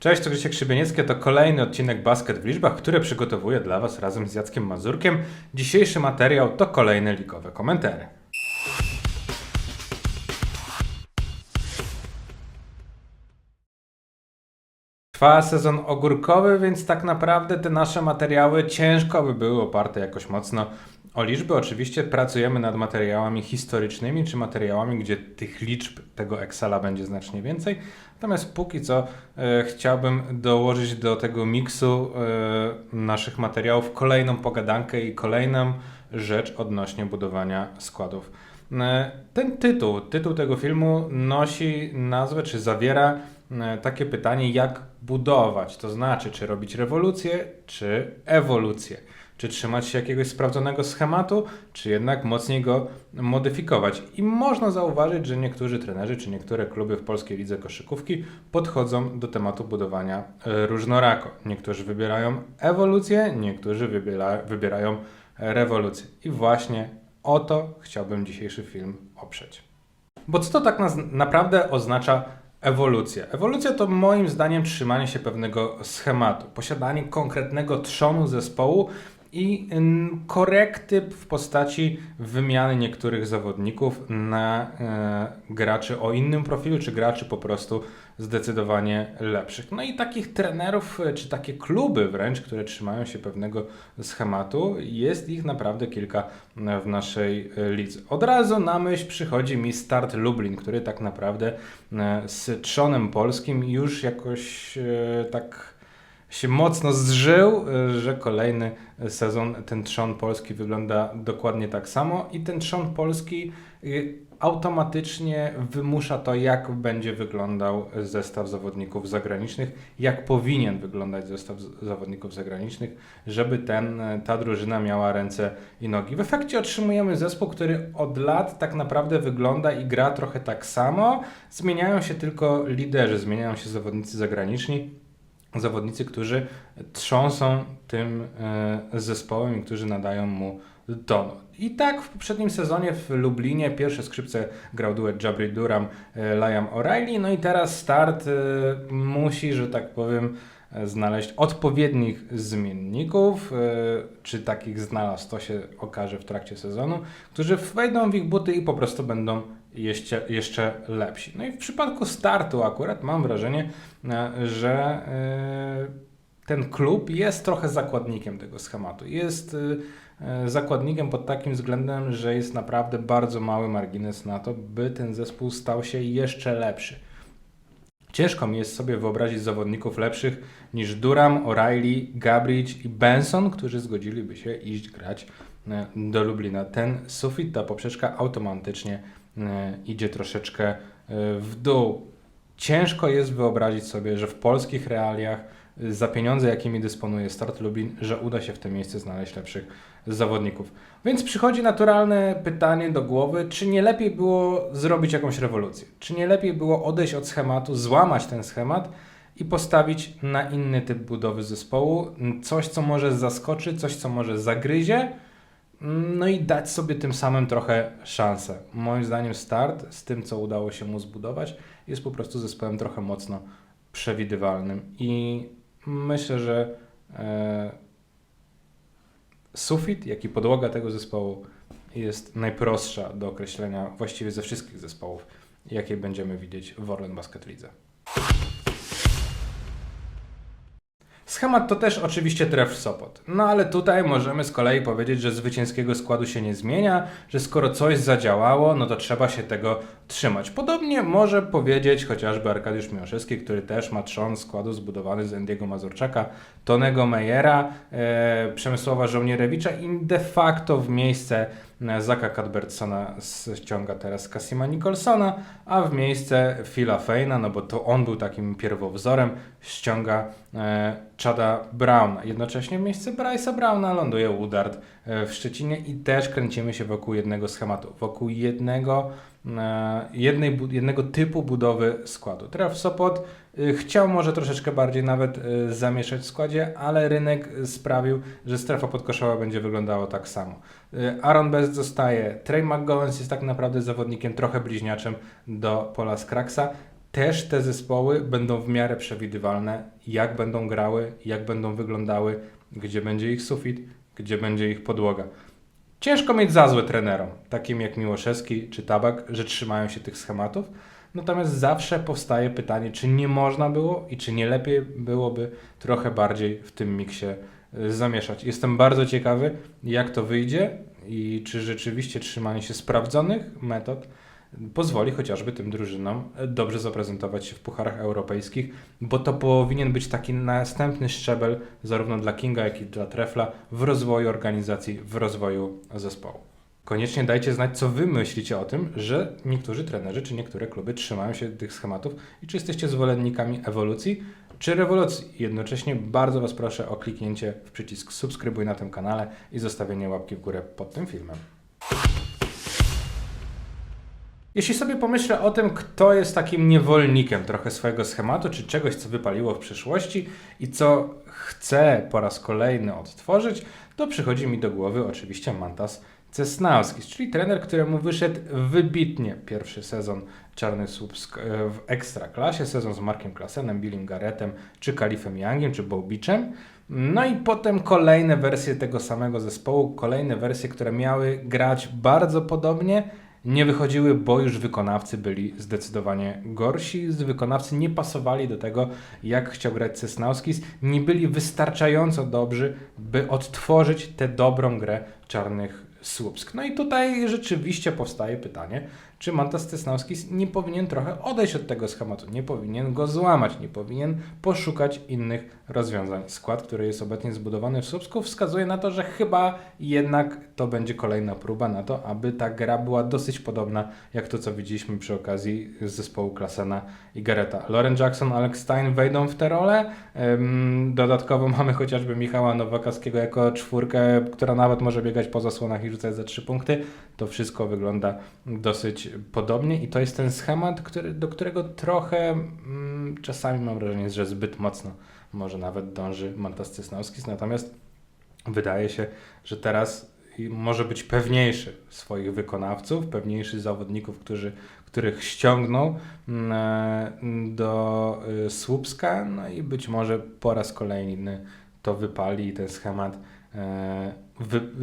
Cześć, to Grzesiek Szybieniecki, to kolejny odcinek Basket w liczbach, który przygotowuję dla Was razem z Jackiem Mazurkiem. Dzisiejszy materiał to kolejne likowe komentary. Trwa sezon ogórkowy, więc tak naprawdę te nasze materiały ciężko by były oparte jakoś mocno o liczby. Oczywiście pracujemy nad materiałami historycznymi, czy materiałami, gdzie tych liczb tego Excela będzie znacznie więcej. Natomiast póki co e, chciałbym dołożyć do tego miksu e, naszych materiałów kolejną pogadankę i kolejną rzecz odnośnie budowania składów. E, Ten tytuł, tytuł tego filmu nosi nazwę, czy zawiera e, takie pytanie, jak budować, to znaczy, czy robić rewolucję, czy ewolucję. Czy trzymać się jakiegoś sprawdzonego schematu, czy jednak mocniej go modyfikować. I można zauważyć, że niektórzy trenerzy, czy niektóre kluby w polskiej lidze koszykówki podchodzą do tematu budowania e, różnorako. Niektórzy wybierają ewolucję, niektórzy wybiera, wybierają rewolucję. I właśnie o to chciałbym dzisiejszy film oprzeć. Bo co to tak naprawdę oznacza ewolucja? Ewolucja to moim zdaniem trzymanie się pewnego schematu, posiadanie konkretnego trzonu zespołu i korekty w postaci wymiany niektórych zawodników na e, graczy o innym profilu, czy graczy po prostu zdecydowanie lepszych. No i takich trenerów, e, czy takie kluby wręcz, które trzymają się pewnego schematu, jest ich naprawdę kilka w naszej e, lidze. Od razu na myśl przychodzi mi Start Lublin, który tak naprawdę z trzonem polskim już jakoś tak się mocno zżył, y, że kolejny sezon ten trzon polski wygląda dokładnie tak samo i ten trzon polski y, automatycznie wymusza to, jak będzie wyglądał zestaw zawodników zagranicznych, jak powinien wyglądać zestaw zawodników zagranicznych, żeby ten, ta drużyna miała ręce i nogi. W efekcie otrzymujemy zespół, który od lat tak naprawdę wygląda i gra trochę tak samo. Zmieniają się tylko liderzy, zmieniają się zawodnicy zagraniczni zawodnicy, którzy trząsą tym e, zespołem i którzy nadają mu tonu. I tak w poprzednim sezonie w Lublinie pierwsze skrzypce grał duet Jabri Duram, e, Liam O'Reilly, no i teraz start e, musi, że tak powiem, znaleźć odpowiednich zmienników, czy takich znalazł, to się okaże w trakcie sezonu, którzy wejdą w ich buty i po prostu będą jeszcze, jeszcze lepsi. No i w przypadku startu akurat mam wrażenie, e, że e, ten klub jest trochę zakładnikiem tego schematu. Jest e, zakładnikiem pod takim względem, że jest naprawdę bardzo mały margines na to, by ten zespół stał się jeszcze lepszy. Ciężko mi jest sobie wyobrazić zawodników lepszych niż Duram, O'Reilly, Gabrić i Benson, którzy zgodziliby się iść grać do Lublina. Ten sufit, ta poprzeczka automatycznie idzie troszeczkę e, w dół. Ciężko jest wyobrazić sobie, że w polskich realiach e, za pieniądze, jakimi dysponuje Start Lublin, że uda się w tym miejscu znaleźć lepszych zawodników. Więc przychodzi naturalne pytanie do głowy, czy nie lepiej było zrobić jakąś rewolucję? Czy nie lepiej było odejść od schematu, złamać ten schemat i postawić na inny typ budowy zespołu? Coś, co może zaskoczy, coś, co może zagryzie, no i dać sobie tym samym trochę szansę. Moim zdaniem start z tym, co udało się mu zbudować, jest po prostu zespołem trochę mocno przewidywalnym i myślę, że e, sufit, jak i podłoga tego zespołu jest najprostsza do określenia właściwie ze wszystkich zespołów, jakie będziemy widzieć w Orlen Basket Lidze. Schemat to też oczywiście tref Sopot. No ale tutaj możemy z kolei powiedzieć, że zwycięskiego składu się nie zmienia, że skoro coś zadziałało, no to trzeba się tego trzymać. Podobnie może powiedzieć chociażby Arkadiusz Miłoszewski, który też ma trzon składu zbudowany z Endiego Mazurczaka, Tonego Mejera, e, Przemysława Żołnierewicza i de facto w miejsce e, Zaka Cadbertsona ściąga teraz Kasima Nicholsona, a w miejsce Phila Fejna, no bo to on był takim pierwowzorem, ściąga e, Chada Browna. Jednocześnie w miejsce Bryce'a Browna ląduje Woodard e, w Szczecinie i też kręcimy się wokół jednego schematu, wokół jednego, e, jednej, jednego typu budowy składu. Traf Sopot chciał może troszeczkę bardziej nawet zamieszać w składzie, ale rynek sprawił, że strefa podkoszowa będzie wyglądała tak samo. Aaron Best zostaje, Trey McGowens jest tak naprawdę zawodnikiem trochę bliźniaczym do Pola Skraksa też te zespoły będą w miarę przewidywalne, jak będą grały, jak będą wyglądały, gdzie będzie ich sufit, gdzie będzie ich podłoga. Ciężko mieć za złe trenerom, takim jak Miłoszewski czy Tabak, że trzymają się tych schematów. Natomiast zawsze powstaje pytanie, czy nie można było i czy nie lepiej byłoby trochę bardziej w tym miksie y, zamieszać. Jestem bardzo ciekawy, jak to wyjdzie i czy rzeczywiście trzymanie się sprawdzonych metod pozwoli chociażby tym drużynom dobrze zaprezentować się w pucharach europejskich, bo to powinien być taki następny szczebel zarówno dla Kinga, jak i dla Trefla w rozwoju organizacji, w rozwoju zespołu. Koniecznie dajcie znać, co wy myślicie o tym, że niektórzy trenerzy czy niektóre kluby trzymają się tych schematów i czy jesteście zwolennikami ewolucji czy rewolucji. Jednocześnie bardzo Was proszę o kliknięcie w przycisk subskrybuj na tym kanale i zostawienie łapki w górę pod tym filmem. Jeśli sobie pomyślę o tym, kto jest takim niewolnikiem trochę swojego schematu, czy czegoś, co wypaliło w przyszłości i co chcę po raz kolejny odtworzyć, to przychodzi mi do głowy oczywiście Mantas Cesnauskis, czyli trener, któremu wyszedł wybitnie pierwszy sezon Czarnych Słupsk w Ekstraklasie, sezon z Markiem Klasenem, Billim Garrettem, czy Kalifem Youngiem, czy Bobicem. No i potem kolejne wersje tego samego zespołu, kolejne wersje, które miały grać bardzo podobnie, nie wychodziły, bo już wykonawcy byli zdecydowanie gorsi. Wykonawcy nie pasowali do tego, jak chciał grać Cesnauskis, nie byli wystarczająco dobrzy, by odtworzyć tę dobrą grę czarnych Słupsk. No i tutaj rzeczywiście powstaje pytanie, czy Mantas Cesnauskis nie powinien trochę odejść od tego schematu, nie powinien go złamać, nie powinien poszukać innych rozwiązań. Skład, który jest obecnie zbudowany w Słupsku wskazuje na to, że chyba jednak to będzie kolejna próba na to, aby ta gra była dosyć podobna jak to, co widzieliśmy przy okazji zespołu Klasena i Gareta. Loren Jackson, Alex Stein wejdą w tę rolę. Dodatkowo mamy chociażby Michała Nowakowskiego jako czwórkę, która nawet może biegać po zasłonach i rzucać za trzy punkty. To wszystko wygląda dosyć podobnie i to jest ten schemat, który, do którego trochę mm, czasami mam wrażenie, że zbyt mocno może nawet dąży Mantas natomiast wydaje się, że teraz może być pewniejszy swoich wykonawców, pewniejszy zawodników, którzy, których ściągnął mm, do y, Słupska, no i być może po raz kolejny to wypali i ten schemat e,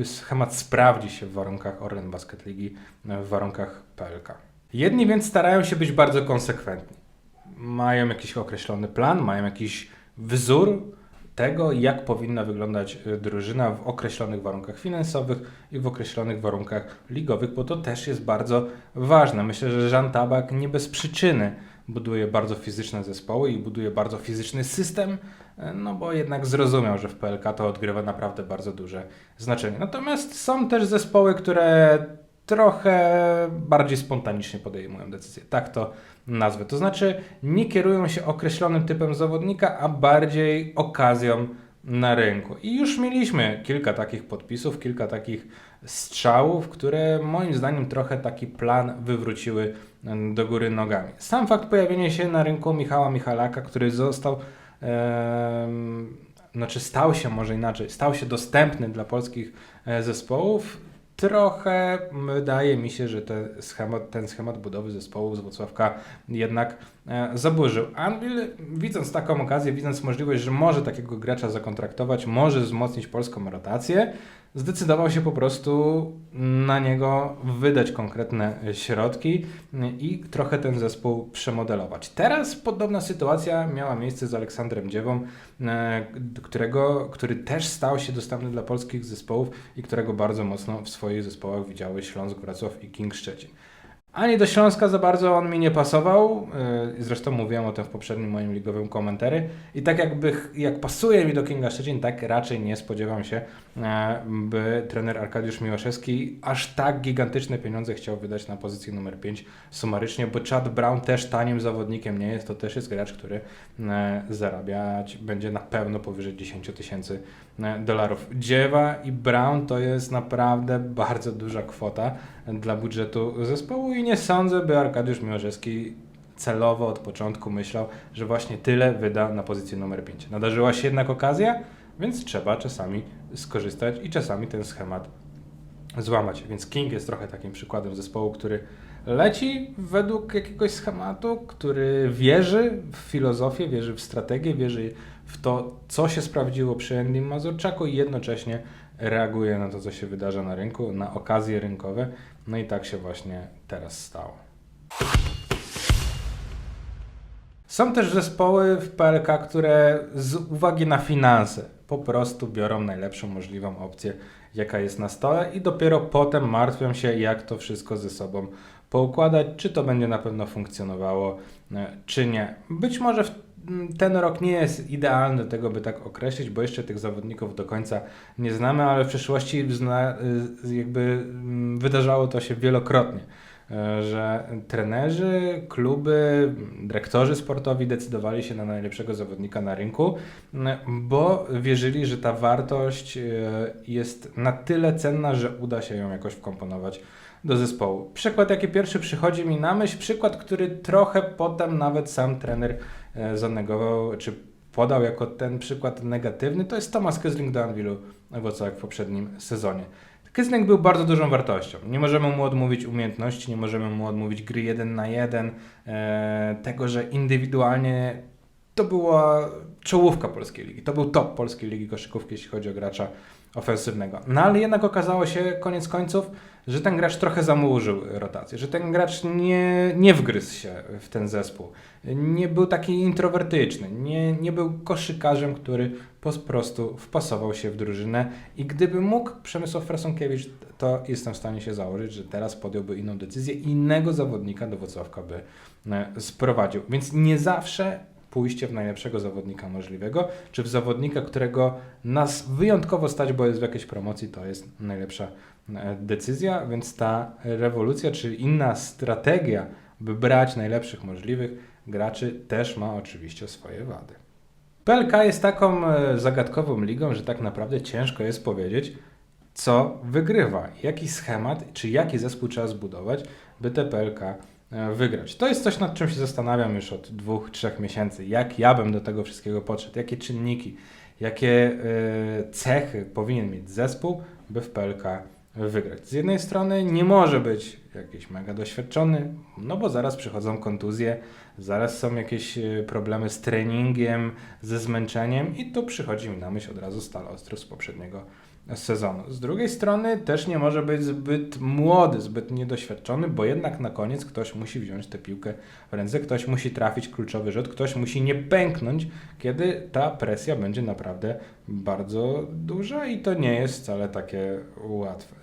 schemat sprawdzi się w warunkach Orlen Basket Ligi, w warunkach PLK. Jedni więc starają się być bardzo konsekwentni. Mają jakiś określony plan, mają jakiś wzór tego, jak powinna wyglądać y, drużyna w określonych warunkach finansowych i w określonych warunkach ligowych, bo to też jest bardzo ważne. Myślę, że Jean Tabak nie bez przyczyny buduje bardzo fizyczne zespoły i buduje bardzo fizyczny system, y, no bo jednak zrozumiał, że w PLK to odgrywa naprawdę bardzo duże znaczenie. Natomiast są też zespoły, które trochę bardziej spontanicznie podejmują decyzje. Tak to nazwę. To znaczy nie kierują się określonym typem zawodnika, a bardziej okazją na rynku. I już mieliśmy kilka takich podpisów, kilka takich strzałów, które moim zdaniem trochę taki plan wywróciły do góry nogami. Sam fakt pojawienia się na rynku Michała Michalaka, który został e, znaczy stał się może inaczej, stał się dostępny dla polskich e, zespołów, trochę wydaje mi się, że ten schemat, ten schemat budowy zespołu z Wrocławka jednak e, zaburzył. Anvil, widząc taką okazję, widząc możliwość, że może takiego gracza zakontraktować, może wzmocnić polską rotację, zdecydował się po prostu na niego wydać konkretne środki i trochę ten zespół przemodelować. Teraz podobna sytuacja miała miejsce z Aleksandrem Dziewą, e, którego, który też stał się dostępny dla polskich zespołów i którego bardzo mocno w swoich zespołach widziały Śląsk, Wrocław i King Szczecin. Ani do Śląska za bardzo on mi nie pasował, yy, zresztą mówiłem o tym w poprzednim moim ligowym komentary. I tak jakby, jak pasuje mi do Kinga Szczecin, tak raczej nie spodziewam się, e, by trener Arkadiusz Miłoszewski aż tak gigantyczne pieniądze chciał wydać na pozycję numer 5 sumarycznie, bo Chad Brown też tanim zawodnikiem nie jest, to też jest gracz, który e, zarabiać będzie na pewno powyżej 10 tysięcy e, dolarów. Dziewa i Brown to jest naprawdę bardzo duża kwota dla budżetu zespołu i nie sądzę, by Arkadiusz Miłoszewski celowo od początku myślał, że właśnie tyle wyda na pozycję numer 5. Nadarzyła się jednak okazja, więc trzeba czasami skorzystać i czasami ten schemat złamać. Więc King jest trochę takim przykładem zespołu, który leci według jakiegoś schematu, który wierzy w filozofię, wierzy w strategię, wierzy w to, co się sprawdziło przy Endym Mazurczaku i jednocześnie reaguje na to, co się wydarza na rynku, na okazje rynkowe. No i tak się właśnie teraz stało. Są też zespoły w PLK, które z uwagi na finanse po prostu biorą najlepszą możliwą opcję, jaka jest na stole i dopiero potem martwią się, jak to wszystko ze sobą poukładać, czy to będzie na pewno funkcjonowało, e, czy nie. Być może w ten rok nie jest idealny do tego, by tak określić, bo jeszcze tych zawodników do końca nie znamy, ale w przeszłości y, jakby mm, wydarzało to się wielokrotnie, że trenerzy, kluby, dyrektorzy sportowi decydowali się na najlepszego zawodnika na rynku, bo wierzyli, że ta wartość e, jest na tyle cenna, że uda się ją jakoś wkomponować do zespołu. Przykład, jaki pierwszy przychodzi mi na myśl, przykład, który trochę potem nawet sam trener e, zanegował, czy podał jako ten przykład negatywny, to jest Thomas Kysling do Anwilu Wrocław w poprzednim sezonie. Kysling był bardzo dużą wartością. Nie możemy mu odmówić umiejętności, nie możemy mu odmówić gry jeden na jeden, e, tego, że indywidualnie to była czołówka polskiej ligi. To był top polskiej ligi koszykówki, jeśli chodzi o gracza ofensywnego. No ale jednak okazało się koniec końców, że ten gracz trochę zamurzył rotację, że ten gracz nie, nie wgryzł się w ten zespół. Nie był taki introwertyczny, nie, nie był koszykarzem, który po prostu wpasował się w drużynę i gdyby mógł Przemysław Frasonkiewicz, to jestem w stanie się założyć, że teraz podjąłby inną decyzję i innego zawodnika do Wrocławka by e, sprowadził. Więc nie zawsze pójście w najlepszego zawodnika możliwego, czy w zawodnika, którego nas wyjątkowo stać, bo jest w jakiejś promocji, to jest najlepsza e, decyzja, więc ta rewolucja, czy inna strategia, by brać najlepszych możliwych graczy, też ma oczywiście swoje wady. PLK jest taką e, zagadkową ligą, że tak naprawdę ciężko jest powiedzieć, co wygrywa, jaki schemat, czy jaki zespół trzeba zbudować, by te PLK wygrać. To jest coś, nad czym się zastanawiam już od dwóch, trzech miesięcy. Jak ja bym do tego wszystkiego podszedł, jakie czynniki, jakie e, cechy powinien mieć zespół, by w PLK wygrać. Z jednej strony nie może być jakiś mega doświadczony, no bo zaraz przychodzą kontuzje, zaraz są jakieś e, problemy z treningiem, ze zmęczeniem i tu przychodzi mi na myśl od razu Stal Ostrów z poprzedniego sezonu. Z drugiej strony też nie może być zbyt młody, zbyt niedoświadczony, bo jednak na koniec ktoś musi wziąć tę piłkę w ręce, ktoś musi trafić kluczowy rzut, ktoś musi nie pęknąć, kiedy ta presja będzie naprawdę bardzo duża i to nie jest wcale takie łatwe.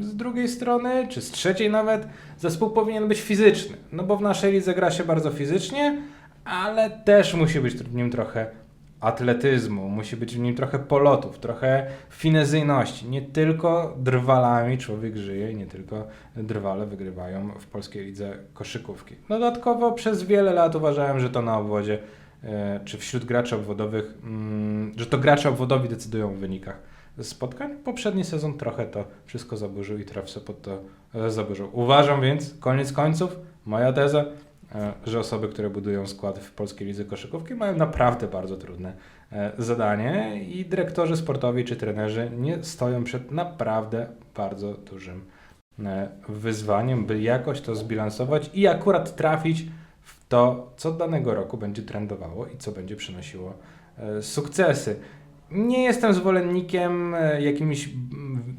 Z drugiej strony, czy z trzeciej nawet, zespół powinien być fizyczny, no bo w naszej lidze gra się bardzo fizycznie, ale też musi być w nim trochę atletyzmu, musi być w nim trochę polotów, trochę finezyjności. Nie tylko drwalami człowiek żyje nie tylko drwale wygrywają w polskiej lidze koszykówki. Dodatkowo przez wiele lat uważałem, że to na obwodzie, e, czy wśród graczy obwodowych, mm, że to gracze obwodowi decydują o wynikach spotkań. Poprzedni sezon trochę to wszystko zaburzył i traf pod to e, zaburzył. Uważam więc, koniec końców, moja teza, że osoby, które budują skład w polskiej lidze koszykówki mają naprawdę bardzo trudne e, zadanie i dyrektorzy sportowi czy trenerzy nie stoją przed naprawdę bardzo dużym e, wyzwaniem, by jakoś to zbilansować i akurat trafić w to, co danego roku będzie trendowało i co będzie przynosiło sukcesy. Nie jestem zwolennikiem jakimś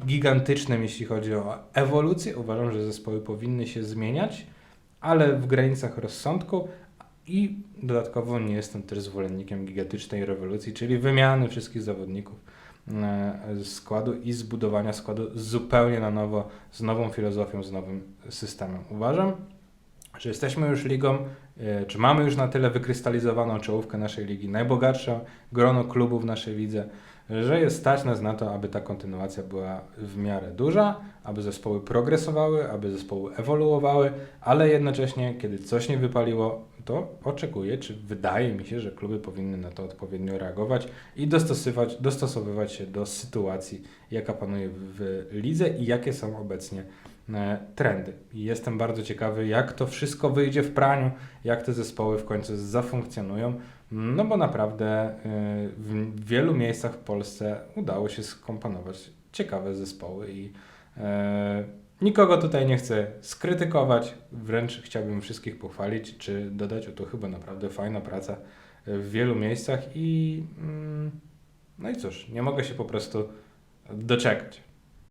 gigantycznym, jeśli chodzi o ewolucję. Uważam, że zespoły powinny się zmieniać ale w granicach rozsądku i dodatkowo nie jestem też zwolennikiem gigantycznej rewolucji, czyli wymiany wszystkich zawodników e, składu i zbudowania składu zupełnie na nowo, z nową filozofią, z nowym systemem. Uważam, że jesteśmy już ligą, e, czy mamy już na tyle wykrystalizowaną czołówkę naszej ligi, najbogatsze grono klubów w naszej lidze, że jest stać nas na to, aby ta kontynuacja była w miarę duża, aby zespoły progresowały, aby zespoły ewoluowały, ale jednocześnie, kiedy coś nie wypaliło, to oczekuję, czy wydaje mi się, że kluby powinny na to odpowiednio reagować i dostosowywać, dostosowywać się do sytuacji, jaka panuje w lidze i jakie są obecnie trendy. I jestem bardzo ciekawy, jak to wszystko wyjdzie w praniu, jak te zespoły w końcu zafunkcjonują. No bo naprawdę y, w wielu miejscach w Polsce udało się skomponować ciekawe zespoły i y, Nikogo tutaj nie chcę skrytykować, wręcz chciałbym wszystkich pochwalić, czy dodać, o to chyba naprawdę fajna praca w wielu miejscach i mm, no i cóż, nie mogę się po prostu doczekać.